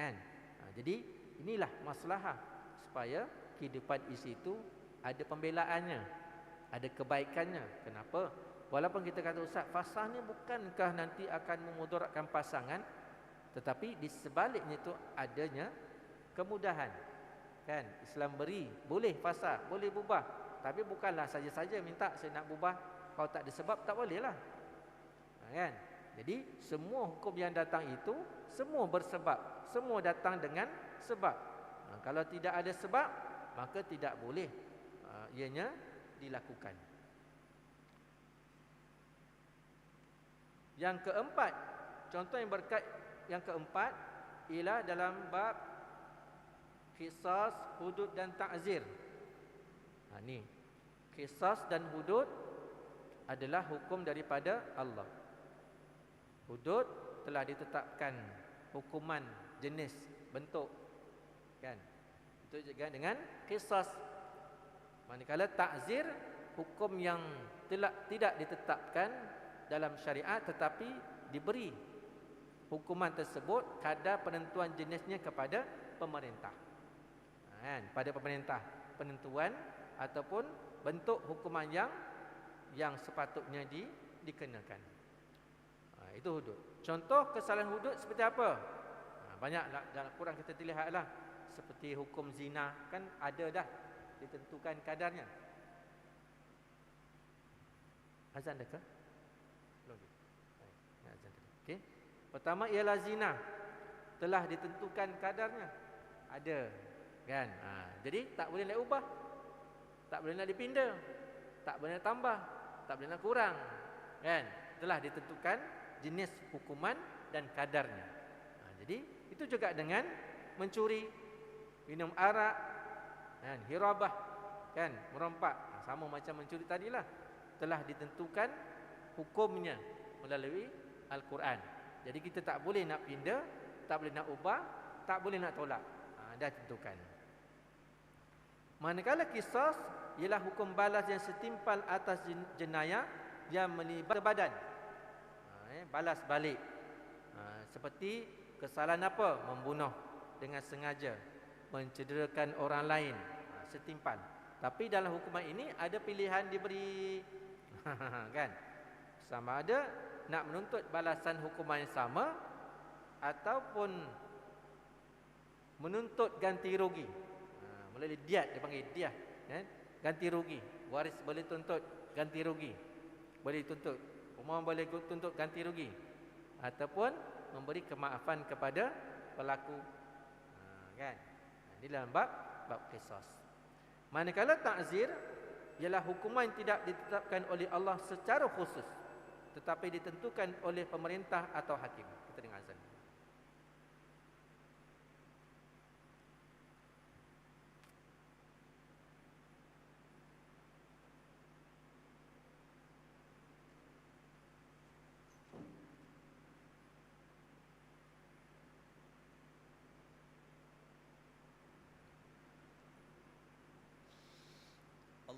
kan? Ha, jadi inilah masalah supaya kehidupan isi itu ada pembelaannya ada kebaikannya. Kenapa? Walaupun kita kata ustaz fasah ni bukankah nanti akan memudaratkan pasangan? Tetapi di sebaliknya itu adanya kemudahan. Kan? Islam beri boleh fasah boleh bubah tapi bukanlah saja-saja minta saya nak bubah. Kalau tak ada sebab tak boleh lah ha, kan jadi semua hukum yang datang itu semua bersebab. Semua datang dengan sebab. Ha, kalau tidak ada sebab maka tidak boleh uh, ianya dilakukan. Yang keempat contoh yang berkait yang keempat ialah dalam bab kisas hudud dan ta'zir. Ha ni. Kisas dan hudud adalah hukum daripada Allah hudud telah ditetapkan hukuman jenis bentuk kan? Itu juga dengan kisas manakala ta'zir hukum yang telah tidak ditetapkan dalam syariat tetapi diberi hukuman tersebut kadar penentuan jenisnya kepada pemerintah. Ha, kan? Pada pemerintah penentuan ataupun bentuk hukuman yang yang sepatutnya di, dikenakan ha, itu hudud. Contoh kesalahan hudud seperti apa? Ha, banyaklah dalam Quran kita lihatlah seperti hukum zina kan ada dah ditentukan kadarnya. Azan dah ke? Belum. Azan tadi. Okey. Pertama ialah zina. Telah ditentukan kadarnya. Ada kan? Ha, jadi tak boleh nak ubah. Tak boleh nak dipinda tak boleh nak tambah. Tak boleh nak kurang kan? Telah ditentukan jenis hukuman dan kadarnya. Ha, jadi itu juga dengan mencuri minum arak kan hirabah kan merompak. Ha, sama macam mencuri tadilah. Telah ditentukan hukumnya melalui al-Quran. Jadi kita tak boleh nak pindah tak boleh nak ubah tak boleh nak tolak. Ha, dah tentukan. Manakala kisah ialah hukum balas yang setimpal atas jenayah yang melibatkan badan eh, balas balik. Ha, seperti kesalahan apa? Membunuh dengan sengaja mencederakan orang lain. Ha, setimpal tapi dalam hukuman ini ada pilihan diberi kan? Sama ada nak menuntut balasan hukuman yang sama ataupun menuntut ganti rugi. Ha, melalui diat dia panggil diah kan? Ganti rugi. Waris boleh tuntut ganti rugi. Boleh tuntut umum boleh tuntut ganti rugi ataupun memberi kemaafan kepada pelaku ha, kan ini dalam bab bab qisas. Manakala ta'zir ialah hukuman yang tidak ditetapkan oleh Allah secara khusus tetapi ditentukan oleh pemerintah atau hakim. Kita dengar azan.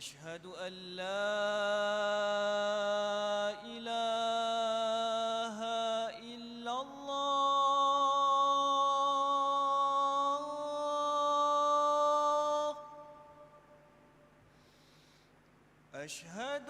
أشهد أن لا إله إلا الله. أشهد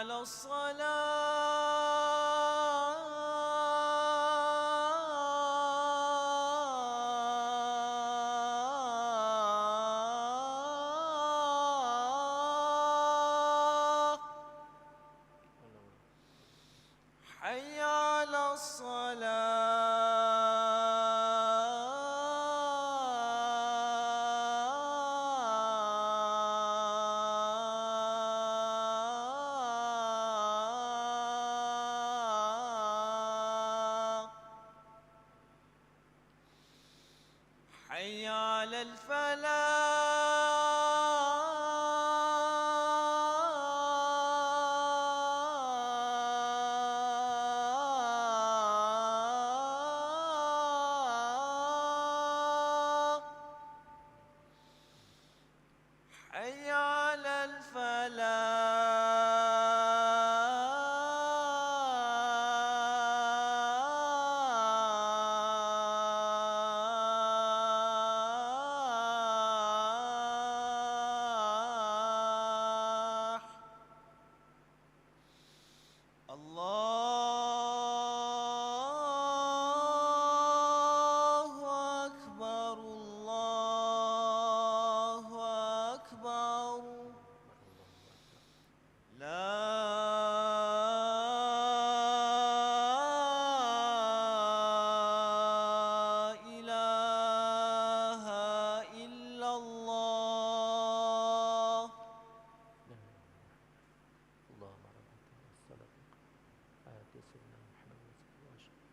على الصلاة الفلاح سيدنا Muhammad sallallahu alaihi wasallam.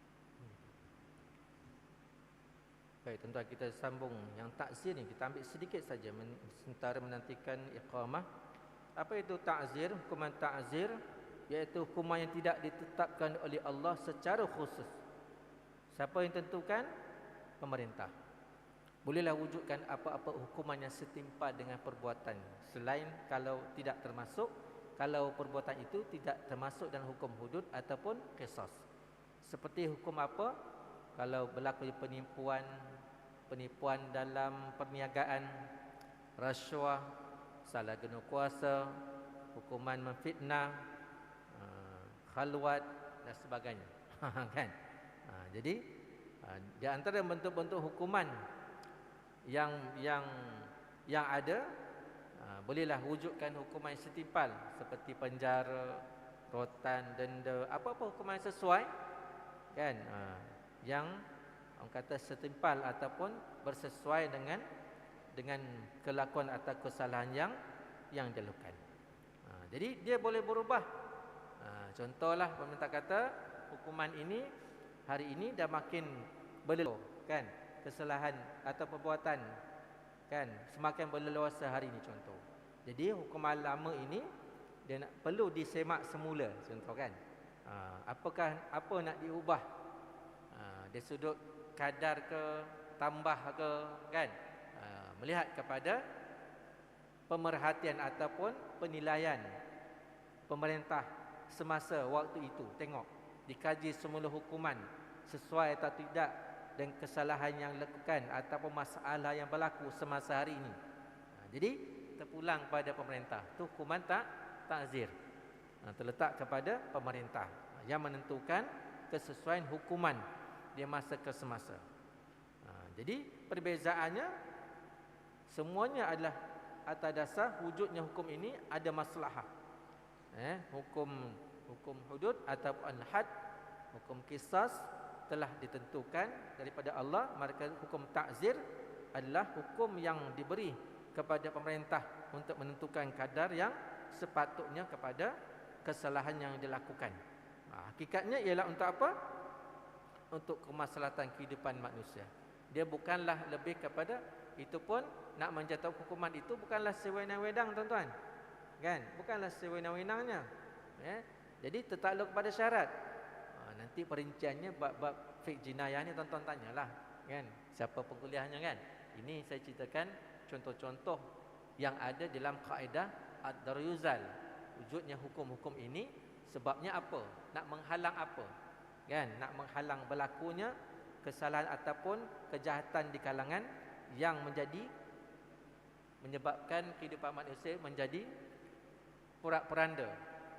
Baik, tuan kita sambung yang takzir ni kita ambil sedikit saja men- sementara menantikan iqamah. Apa itu takzir? Hukuman takzir iaitu hukuman yang tidak ditetapkan oleh Allah secara khusus. Siapa yang tentukan? Pemerintah. Bolehlah wujudkan apa-apa hukuman yang setimpal dengan perbuatan selain kalau tidak termasuk kalau perbuatan itu tidak termasuk dalam hukum hudud ataupun qisas. Seperti hukum apa? Kalau berlaku penipuan, penipuan dalam perniagaan, rasuah, salah guna kuasa, hukuman memfitnah, uh, khalwat dan sebagainya. kan? Uh, jadi uh, di antara bentuk-bentuk hukuman yang yang yang ada bolehlah wujudkan hukuman setimpal seperti penjara, rotan, denda, apa-apa hukuman sesuai kan uh, yang orang kata setimpal ataupun bersesuai dengan dengan kelakuan atau kesalahan yang yang dilakukan. Uh, jadi dia boleh berubah. Uh, contohlah pemerintah kata hukuman ini hari ini dah makin berleluh kan kesalahan atau perbuatan kan semakin berleluasa hari ini contoh. Jadi hukuman lama ini dia nak, perlu disemak semula contoh kan. Ha, apakah apa nak diubah? Ha, dia sudut kadar ke tambah ke kan? Ha, melihat kepada pemerhatian ataupun penilaian pemerintah semasa waktu itu tengok dikaji semula hukuman sesuai atau tidak dan kesalahan yang dilakukan ataupun masalah yang berlaku semasa hari ini. Ha, jadi terpulang pada pemerintah. Tu hukuman tak takzir. Ha, terletak kepada pemerintah yang menentukan kesesuaian hukuman dia masa ke semasa. Ha, jadi perbezaannya semuanya adalah atas dasar wujudnya hukum ini ada maslahah. Eh, hukum hukum hudud ataupun had, hukum kisas telah ditentukan daripada Allah maka hukum takzir adalah hukum yang diberi kepada pemerintah untuk menentukan kadar yang sepatutnya kepada kesalahan yang dilakukan. Ha, hakikatnya ialah untuk apa? Untuk kemaslahatan kehidupan manusia. Dia bukanlah lebih kepada itu pun nak menjatuh hukuman itu bukanlah sewenang-wenang tuan-tuan. Kan? Bukanlah sewenang-wenangnya. Ya. Jadi tertakluk pada syarat. Ha, nanti perinciannya bab-bab fik jinayah ni tuan-tuan tanyalah kan siapa pengkuliahnya kan. Ini saya ceritakan contoh-contoh yang ada dalam kaedah ad-daryuzal. Wujudnya hukum-hukum ini sebabnya apa? Nak menghalang apa? Kan? Nak menghalang berlakunya kesalahan ataupun kejahatan di kalangan yang menjadi menyebabkan kehidupan manusia menjadi porak-poranda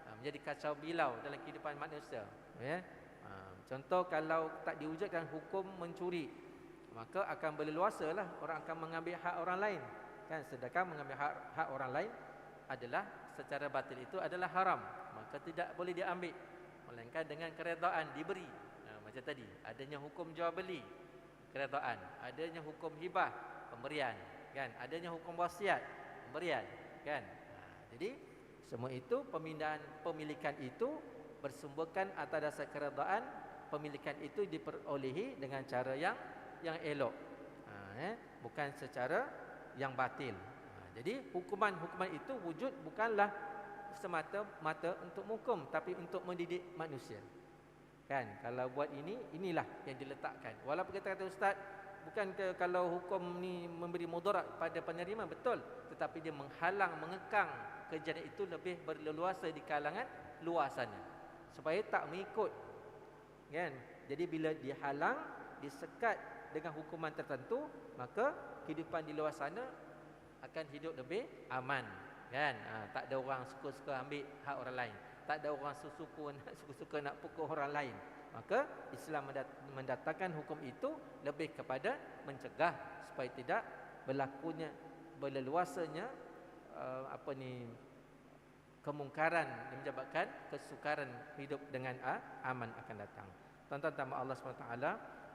ha, menjadi kacau bilau dalam kehidupan manusia ya ha, contoh kalau tak diwujudkan hukum mencuri maka akan berleluasalah orang akan mengambil hak orang lain. Kan? Sedangkan mengambil hak, hak orang lain adalah secara batil itu adalah haram. Maka tidak boleh diambil. Melainkan dengan keredaan diberi. Ha, macam tadi. Adanya hukum jual beli keredaan. Adanya hukum hibah pemberian. Kan? Adanya hukum wasiat pemberian. Kan? Ha, jadi semua itu pemindahan pemilikan itu bersumberkan atas dasar keredaan pemilikan itu diperolehi dengan cara yang yang elok. Ha, eh? bukan secara yang batil. Ha, jadi hukuman-hukuman itu wujud bukanlah semata-mata untuk menghukum tapi untuk mendidik manusia. Kan? Kalau buat ini inilah yang diletakkan. Walaupun kita kata ustaz bukan ke kalau hukum ni memberi mudarat pada penerima? Betul. Tetapi dia menghalang mengekang kejadian itu lebih berleluasa di kalangan luasannya supaya tak mengikut. Kan? Jadi bila dihalang disekat dengan hukuman tertentu maka kehidupan di luar sana akan hidup lebih aman kan? Ha, tak ada orang suka-suka ambil hak orang lain. Tak ada orang suka-suka nak suka-suka nak pukul orang lain. Maka Islam mendatangkan hukum itu lebih kepada mencegah supaya tidak berlakunya berleluasanya uh, apa ni kemungkaran yang menyebabkan kesukaran hidup dengan uh, aman akan datang. Tuan-tuan tamu Allah SWT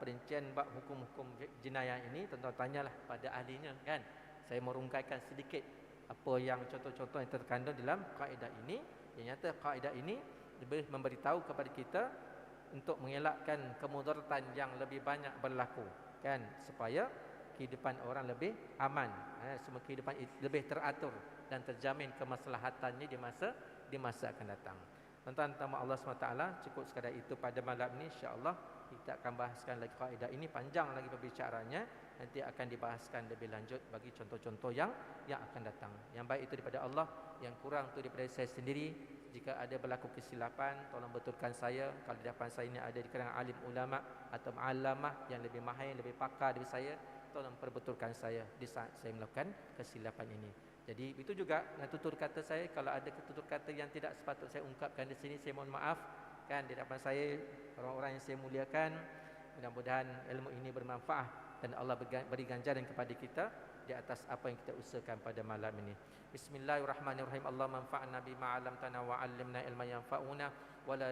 perincian bab hukum-hukum jenayah ini tuan-tuan tanyalah pada ahlinya kan. Saya merungkaikan sedikit apa yang contoh-contoh yang terkandung dalam kaedah ini. Yang nyata kaedah ini lebih memberitahu kepada kita untuk mengelakkan kemudaratan yang lebih banyak berlaku kan supaya kehidupan orang lebih aman eh, semua kehidupan lebih teratur dan terjamin kemaslahatannya di masa di masa akan datang. Tuan-tuan tamu Allah SWT cukup sekadar itu pada malam ini insya-Allah kita akan bahaskan lagi kaedah ini panjang lagi perbicaraannya nanti akan dibahaskan lebih lanjut bagi contoh-contoh yang yang akan datang. Yang baik itu daripada Allah, yang kurang itu daripada saya sendiri. Jika ada berlaku kesilapan tolong betulkan saya. Kalau di depan saya ini ada di kalangan alim ulama atau alamah yang lebih mahir lebih pakar dari saya tolong perbetulkan saya di saat saya melakukan kesilapan ini. Jadi itu juga dengan tutur kata saya. Kalau ada tutur kata yang tidak sepatut saya ungkapkan di sini saya mohon maaf kan di depan saya orang-orang yang saya muliakan mudah-mudahan ilmu ini bermanfaat dan Allah beri ganjaran kepada kita di atas apa yang kita usahakan pada malam ini. Bismillahirrahmanirrahim. Allah manfa'na bima 'allamtana wa 'allimna ilman yanfa'una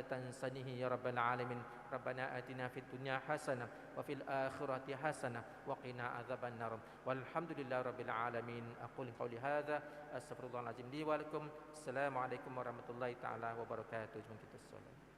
tansanihi ya rabbal alamin. Rabbana atina fid dunya hasanah wa fil akhirati hasanah wa qina adzaban nar. Walhamdulillahirabbil alamin. Aqul qawli hadza astaghfirullahal azim li wa lakum. Assalamualaikum warahmatullahi taala wabarakatuh. Jom kita solat.